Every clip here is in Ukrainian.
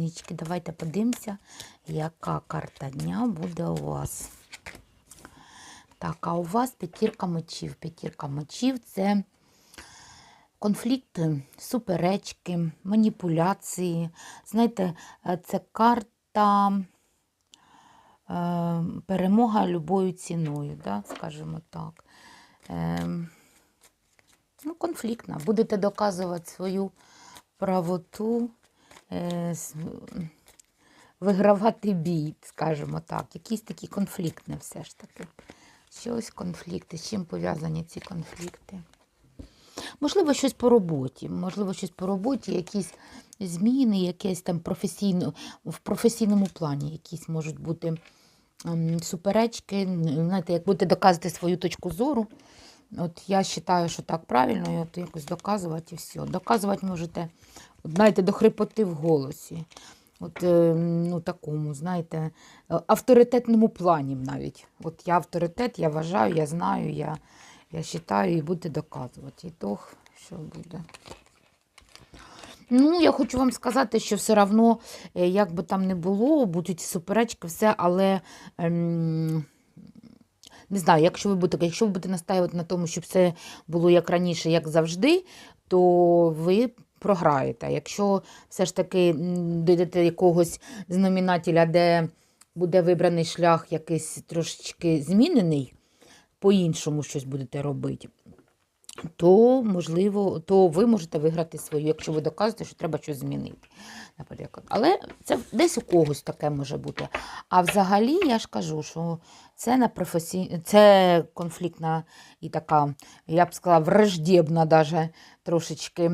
підписнички. Давайте подивимося, яка карта дня буде у вас. Так, а у вас п'ятірка мечів. П'ятірка мечів це конфлікти, суперечки, маніпуляції. Знаєте, е, це карта е, перемога любою ціною, да, скажімо так. Е, ну, конфліктна. Будете доказувати свою правоту, вигравати бій, скажімо так. Якісь такі конфліктне все ж таки. Щось конфлікти. З чим пов'язані ці конфлікти? Можливо, щось по роботі. Можливо, щось по роботі, якісь зміни, якесь там професійно, в професійному плані якісь можуть бути ем, суперечки. Знаєте, як будете доказувати свою точку зору. От я вважаю, що так правильно, і от якось доказувати і все. Доказувати можете, знаєте, до хрипоти в голосі. От, е, ну, такому, знаєте, е, авторитетному плані навіть. От я авторитет, я вважаю, я знаю, я, я вважаю і будете доказувати. І то, що буде. Ну, я хочу вам сказати, що все одно, е, як би там не було, будуть суперечки, все, але ем, не знаю, якщо ви будете, якщо ви будете настаювати на тому, щоб все було як раніше, як завжди, то ви програєте. Якщо все ж таки дійдете якогось знаменателя, де буде вибраний шлях якийсь трошечки змінений, по-іншому щось будете робити, то можливо, то ви можете виграти свою, якщо ви доказуєте, що треба щось змінити. Наприклад. Але це десь у когось таке може бути. А взагалі я ж кажу, що це на професій... це конфліктна і така, я б сказала, враждебна даже трошечки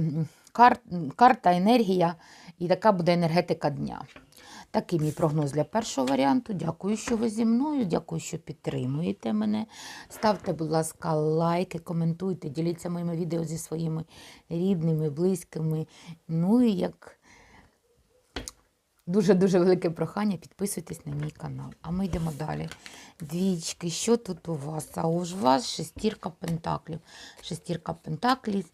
кар... карта, енергія, і така буде енергетика дня. Такий мій прогноз для першого варіанту. Дякую, що ви зі мною. Дякую, що підтримуєте мене. Ставте, будь ласка, лайки, коментуйте, діліться моїми відео зі своїми рідними, близькими. Ну і як дуже-дуже велике прохання, підписуйтесь на мій канал. А ми йдемо далі. Двічки, що тут у вас? А у вас шестірка пентаклів. Шестірка пентаклів